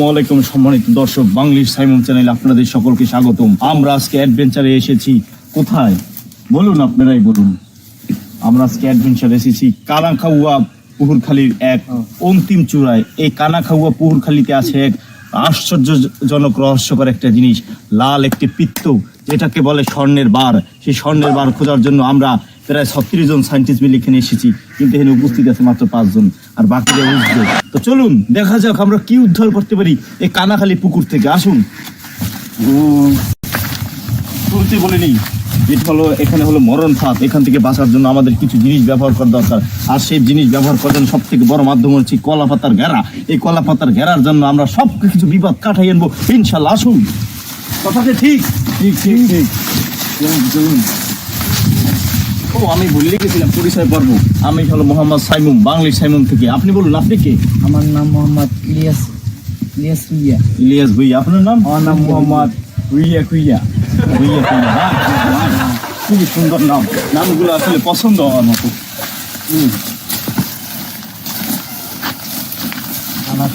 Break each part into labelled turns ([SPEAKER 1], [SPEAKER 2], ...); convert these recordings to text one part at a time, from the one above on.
[SPEAKER 1] আলাইকুম সম্মানিত দর্শক বাংলিশ সাইমন চ্যানেল আপনাদের সকলকে স্বাগতম। আমরা আজকে অ্যাডভেঞ্চারে এসেছি। কোথায়? বলুন আপনারাই বলুন। আমরা আজকে অ্যাডভেঞ্চারে এসেছি কানাখাউয়া পুকুরখালির এক অন্তিম চূড়ায়। এই কানাখাউয়া পুকুরখালিতে আছে এক আশ্চর্যজনক রহস্যকর একটা জিনিস লাল একটি পিত্ত যেটাকে বলে স্বর্ণের বার। সেই স্বর্ণের বার খোঁজার জন্য আমরা প্রায় ছত্রিশ জন সায়েন্টিস্ট মিলে এখানে এসেছি। কিন্তু এখানে উপস্থিত আছে মাত্র পাঁচজন আর বাকিরা উঠবে তো চলুন, দেখা যাক আমরা কি উদ্ধার করতে পারি এই কানাখালি পুকুর থেকে। আসুন। শুরুতে বলে নিই। এটা হলো, এখানে হলো মরণ ফাঁদ এখান থেকে বাঁচার জন্য আমাদের কিছু জিনিস ব্যবহার করা দরকার। আর সেই জিনিস ব্যবহার করার জন্য সব থেকে বড় মাধ্যম হচ্ছে কলা পাতার ঘেরা। এই কলা পাতার ঘেরার জন্য আমরা সব কিছু বিপদ কাটাই আনব। ইনশাল্লাহ, আসুন। কথাটা ঠিক? ঠিক ঠিক ঠিক। চলুন। ও আমি ভুলে গেছিলাম পরিচয় পর্ব আমি হলো মোহাম্মদ সাইমুম বাংলিশ সাইমুম থেকে। আপনি বলুন আপনি কে?
[SPEAKER 2] আমার নাম মোহাম্মদ ইলিয়াস ইলিয়াস ভুইয়া।
[SPEAKER 1] ইলিয়াস ভুইয়া আপনার নাম?
[SPEAKER 2] আমার নাম মোহাম্মদ ভুইয়া কুইয়া।
[SPEAKER 1] ভুইয়া বাহ, বাহ, খুবই সুন্দর নাম। নামগুলো আসলে পছন্দ হওয়ার মতো।
[SPEAKER 2] আমার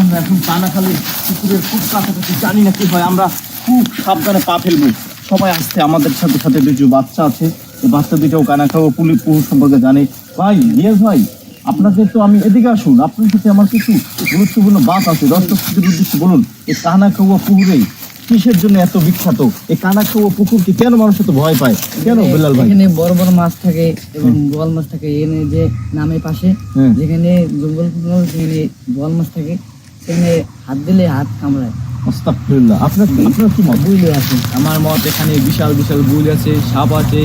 [SPEAKER 1] আমরা এখন কানাখালী পুকুরের খুব কাছাকাছি জানি না কি হয় আমরা খুব সাবধানে পা ফেলব। সবাই আসতে আমাদের সাথে সাথে দুটো বাচ্চা আছে। বাচ্চা দুটোও কানাখাও পুলি পুকুর সম্পর্কে জানে। ভাই রিয়াজ ভাই আপনাকে তো আমি এদিকে আসুন আপনার সাথে আমার কিছু গুরুত্বপূর্ণ বাত আছে। দর্শকদের উদ্দেশ্যে বলুন এই কানাখাওয়া পুকুরে কিসের জন্য এত বিখ্যাত? এই কানাখাওয়া পুকুরকে কেন মানুষ এত ভয় পায়? কেন বেলাল ভাই?
[SPEAKER 2] এখানে বড় বড় মাছ থাকে এবং বোয়াল মাছ থাকে। এখানে যে নামে পাশে
[SPEAKER 1] হ্যাঁ।
[SPEAKER 2] যেখানে জঙ্গল বোয়াল মাছ থাকে। সেখানে হাত দিলে হাত কামড়ায়।
[SPEAKER 1] আস্তাগফিরুল্লাহ। আপনার আপনার কি মত?
[SPEAKER 2] বুঝলে আছে
[SPEAKER 3] আমার মত এখানে বিশাল বিশাল বুল আছে সাপ আছে।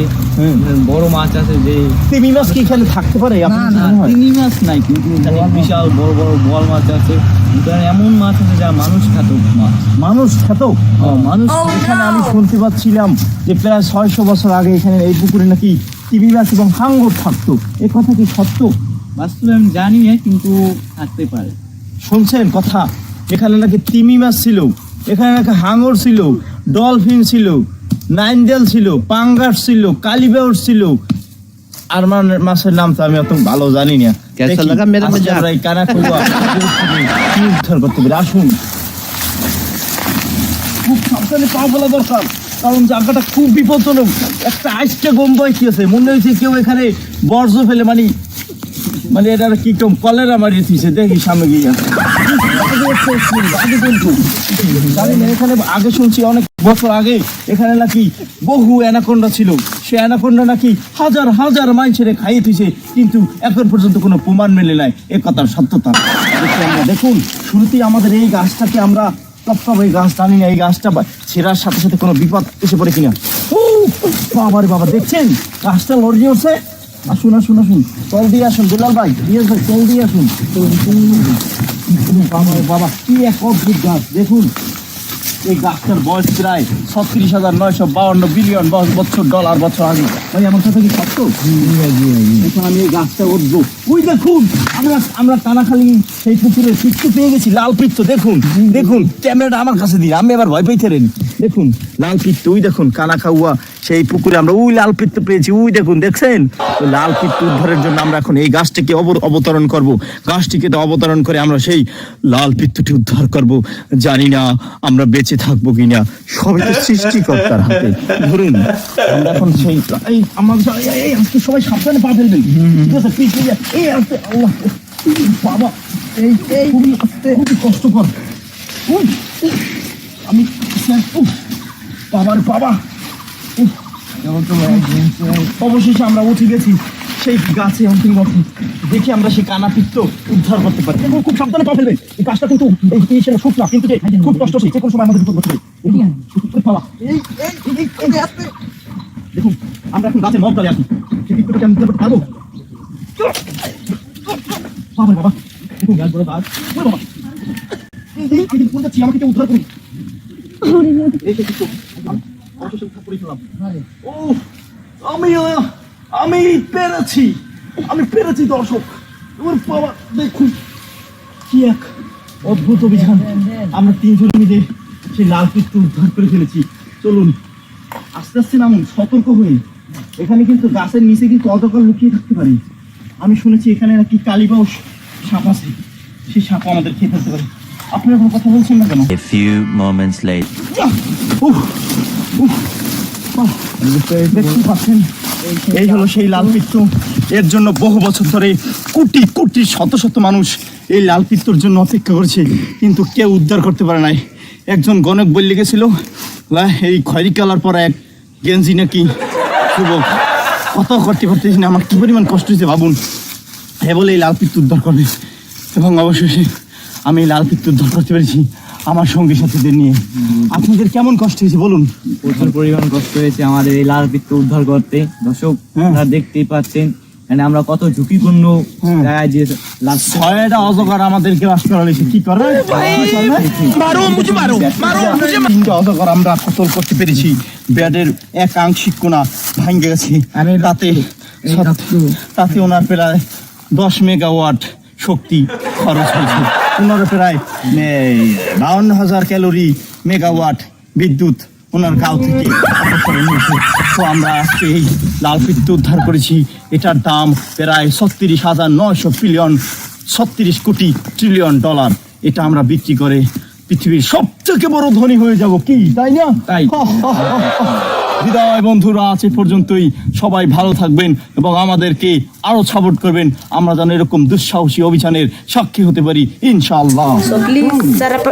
[SPEAKER 3] বড় মাছ আছে যে
[SPEAKER 1] তিমি মাছ কি এখানে থাকতে পারে? আপনার?
[SPEAKER 3] চিংড়ি মাছ নাই কিন্তু এখানে বিশাল বড় বড় বল মাছ আছে। এখানে এমন মাছ আছে যা মানুষ খাতো মাছ।
[SPEAKER 1] মানুষ খ্যাত
[SPEAKER 3] মানুষ
[SPEAKER 1] এখানে আমি শুনতে পাচ্ছিলাম যে প্রায় ছয়শো বছর আগে এখানে এই পুকুরে নাকি টিভি মাছ এবং হাঙ্গর থাকতো। এ কথা কি সত্য?
[SPEAKER 3] বাস্তবে আমি জানি না কিন্তু থাকতে পারে।
[SPEAKER 1] শুনছেন কথা? এখানে নাকি তিমি মাছ ছিল এখানে নাকি হাঙর ছিল ডলফিন ছিল নাইনডেল ছিল পাঙ্গাস ছিল কালিবাউর ছিল। আর মানে মাছের নাম তো আমি অত ভালো জানি না। আচ্ছা, আসুন। খুব কারণ জায়গাটা খুব বিপদজনক একটা আইসটা গম কি আছে মনে হয়েছে কেউ এখানে বর্জ্য ফেলে মানে মানে এটা কি কম কলেরা মারিয়ে দিয়েছে দেখি সামনে গিয়ে। আগে শুনছি অনেক বছর আগে এখানে নাকি বহু অ্যানাকোন্ডা ছিল সে অ্যানাকোন্ডা নাকি হাজার হাজার মাইছেরে খাইয়ে দিয়েছে কিন্তু এখন পর্যন্ত কোনো প্রমাণ মেলে নাই এ কথার সত্যতা দেখুন শুরুতেই আমাদের এই গাছটাকে আমরা টপটপ এই গাছ জানি না এই গাছটা ছেঁড়ার সাথে সাথে কোনো বিপদ এসে পড়ে কিনা বাবারে বাবা দেখছেন গাছটা লড়িয়ে উঠছে আসুন আসুন আসুন। চল দিয়ে আসুন, দুলাল ভাই রিয়াজ ভাই চল দিয়ে আসুন। বাবা বাবা, কি এক অদ্ভুত গাছ, দেখুন। এই গাছটার বয়স প্রায় ছত্রিশ হাজার নয়শো বাউন্ন বিলিয়ন বছর ডলার বছর আগে। ভাই, আমার কথা কি সত্য? এখন আমি এই গাছটা উঠবো ওই দেখুন, আমরা আমরা কানাখালি সেই পুকুরে পিত্ত পেয়ে গেছি, লাল পিত্ত দেখুন দেখুন, ক্যামেরাটা আমার কাছে দিন, আমি এবার ভয় পাইতেন দেখুন, লাল পিত্ত ওই দেখুন, কানা খাওয়া, সেই পুকুরে আমরা ওই লাল পিত্ত পেয়েছি, ওই দেখুন, দেখছেন? লাল পিত্ত উদ্ধারের জন্য আমরা এখন এই গাছটিকে অবতরণ করব। গাছটিকে তো অবতরণ করে আমরা সেই লাল পিত্তটি উদ্ধার করব। জানি না আমরা বেঁচে থাকব কিনা। সবই তো সৃষ্টিকর্তার হাতে। ধরুন, আমরা এখন সেই সবাই সাবধানে পা ফেলবেন। ঠিক আছে বাবা, এই এই, খুবই কষ্টকর। আমি বাবার বাবা। অবশেষে আমরা উঠে গেছি সেই গাছে অন্তিম গঠন দেখি আমরা সেই কানাপিত্ত উদ্ধার করতে পারি। এবং খুব সাবধানে পা ফেলবে। এই গাছটা কিন্তু এই সেটা শুকনা কিন্তু যে খুব কষ্ট হচ্ছে যে কোনো সময় আমাদের বিপদ পারে আস্তে। দেখুন আমরা এখন গাছে মগ ডালে আছি সেই পিত্তটাকে আমি করতে পারব? বাবা বাবা দেখুন গাছ। বড় গাছ বাবা কিন্তু আমাকে উদ্ধার করুন। পিত্ত আমি আমি পেরেছি আমি পেরেছি দর্শক ওর বাবা দেখুন কি এক অদ্ভুত অভিযান আমরা তিনজন মিলে সেই লাল পিত্ত উদ্ধার করে ফেলেছি চলুন আস্তে আস্তে নামুন সতর্ক হয়ে এখানে কিন্তু গাছের নিচে কিন্তু অতকাল লুকিয়ে থাকতে পারি আমি শুনেছি এখানে নাকি কালীবাউস সাপ আছে। সেই সাপও আমাদের খেয়ে ফেলতে পারে। আপনারা কোনো কথা বলছেন না কেন? উফ, আহ, দেখতে পাচ্ছেন। এই হলো সেই লাল পিত্তু। এর জন্য বহু বছর ধরে কোটি কোটি শত শত মানুষ এই লাল পিত্তুর জন্য অপেক্ষা করছে কিন্তু কেউ উদ্ধার করতে পারে নাই। একজন গণক বললে গেছিল লা, এই খয়রি কালার পরা এক গেঞ্জি নাকি যুবক। কত করতে পারতেছি না আমার কি পরিমাণ কষ্ট হয়েছে ভাবুন। হে বলে এই লাল পিত্তু উদ্ধার করবে এবং অবশেষে আমি এই লাল পিত্তু উদ্ধার করতে পেরেছি আমার সঙ্গী সাথীদের নিয়ে। আপনাদের কেমন কষ্ট হয়েছে বলুন?
[SPEAKER 3] প্রচুর পরিমাণ কষ্ট হয়েছে আমাদের এই লাল পিত্ত উদ্ধার করতে। দর্শক
[SPEAKER 1] হ্যাঁ।
[SPEAKER 3] আপনারা দেখতেই পাচ্ছেন মানে আমরা কত ঝুঁকিপূর্ণ
[SPEAKER 1] হ্যাঁ।
[SPEAKER 3] জায়গায় যে
[SPEAKER 1] ছয়টা অজগর আমাদেরকে বাস করা হয়েছে কি করে তিনটা অজগর আমরা কতল করতে পেরেছি। ব্যাডের এক আংশিক কোনা ভাঙ্গে গেছে। তাতে
[SPEAKER 3] এই
[SPEAKER 1] তাতে ওনার প্রায় দশ মেগাওয়াট শক্তি খরচ হয়েছে। ওনার প্রায় বাউন্ন হাজার ক্যালোরি মেগাওয়াট বিদ্যুৎ ওনার গাও থেকে। তো আমরা আজকে এই লাল পিত্ত উদ্ধার করেছি। এটার দাম প্রায় ছত্রিশ হাজার নয়শো বিলিয়ন ছত্রিশ কোটি ট্রিলিয়ন ডলার। এটা আমরা বিক্রি করে পৃথিবীর সব থেকে বড় ধনী হয়ে যাব কি তাই না?
[SPEAKER 3] তাই।
[SPEAKER 1] বিদায় বন্ধুরা আজ পর্যন্তই। সবাই ভালো থাকবেন এবং আমাদেরকে আরও সাপোর্ট করবেন। আমরা যেন এরকম দুঃসাহসী অভিযানের সাক্ষী হতে পারি ইনশাআল্লাহ।
[SPEAKER 4] Please, sarap